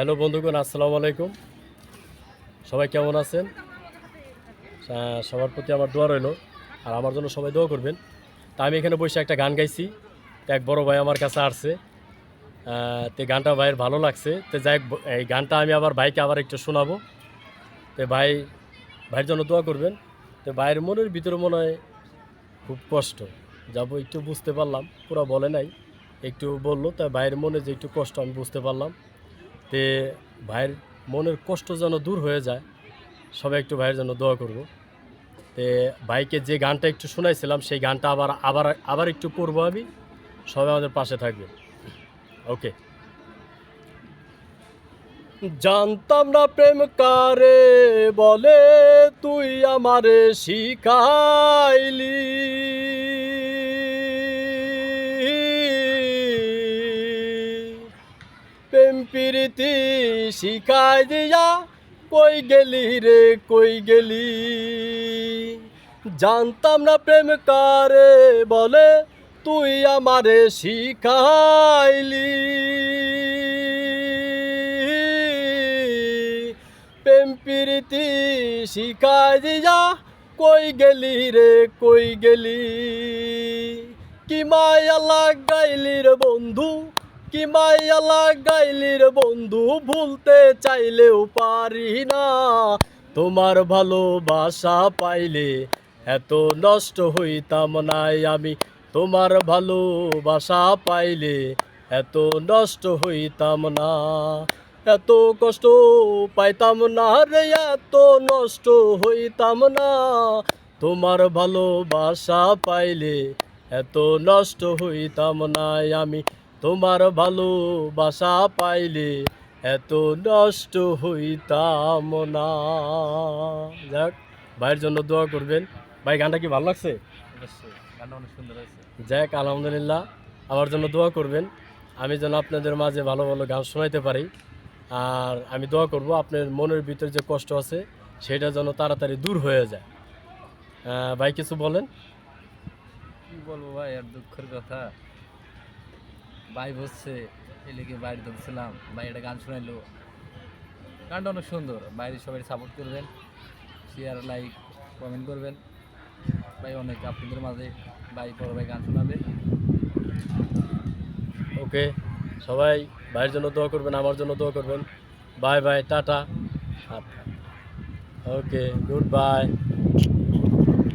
Hello বন্ধুগণ, আসসালামু আলাইকুম। সবাই কেমন আছেন? সবার প্রতি আমার দোয়া রইল, আর আমার জন্য সবাই দোয়া করবেন। তা আমি এখানে বসে একটা গান গাইছি এক বড় ভাই আমার কাছে আসছে। তো গানটা ভাইয়ের ভালো লাগছে। তো যাই এই গানটা আমি আবার ভাইকে আবার একটু শোনাবো। তো ভাই, ভাইয়ের জন্য দোয়া করবেন। তো ভাইয়ের মনের ভিতরে মনে হয় খুব কষ্ট। যাব একটু বুঝতে পারলাম, পুরো বলে নাই, একটু বলল তাই ভাইয়ের মনে যে একটু কষ্ট, আমি বুঝতে পারলাম। তে ভাইয়ের মনের কষ্ট যেন দূর হয়ে যায়, সবাই একটু ভাইয়ের জন্য দোয়া করব। তে ভাইকে যে গানটা একটু শোনাইছিলাম, সেই গানটা আবার আবার আবার একটু করব আমি। সবাই আমাদের পাশে থাকবে। ওকে। জানতাম না প্রেম কারে বলে, তুই আমারে শিখাইলি। প্রীতি শিখাই দিয়া, কই গেলি রে, কই গেলি? জানতাম না প্রেম কারে বলে, তুই আমারে শিখাইলি। প্রেম প্রীতি শিখাই দিয়া, কই গেলি রে, কই গেলি? কি মায়া লাগাইলি রে বন্ধু কি মায়া লাগাইলি রে বন্ধু, ভুলতে চাইলেও পারি না। তোমার ভালোবাসা পাইলে এত নষ্ট হইতাম নাই আমি। তোমার ভালোবাসা পাইলে এত নষ্ট হইতাম না। এত কষ্ট পাইতাম না রে, এত নষ্ট হইতাম না। তোমার ভালোবাসা পাইলে এত নষ্ট হইতাম না আমি। তোমার ভালোবাসা পাইলে এত নষ্ট হইতাম না। যাক ভাইয়ের জন্য দোয়া করবেন। ভাই গানটা কি ভালো লাগছে? যাক আলহামদুলিল্লাহ আমার জন্য দোয়া করবেন। আমি যেন আপনাদের মাঝে ভালো ভালো গান শোনাইতে পারি। আর আমি দোয়া করব আপনার মনের ভিতরে যে কষ্ট আছে সেটা যেন তাড়াতাড়ি দূর হয়ে যায়। ভাই কিছু বলেন? কি বলব ভাই আর দুঃখের কথা। ভাই বসছে এলাকে বাইরে ধরছিলাম ভাই একটা গান শোনাইলো। গানটা অনেক সুন্দর। বাইরে সবাই সাপোর্ট করবেন শেয়ার লাইক কমেন্ট করবেন। ভাই অনেক আপনাদের মাঝে ভাই বড় ভাই গান শোনাবে। ওকে সবাই ভাইয়ের জন্য দোয়া করবেন, আমার জন্য দোয়া করবেন। Bye bye tata. Okay good bye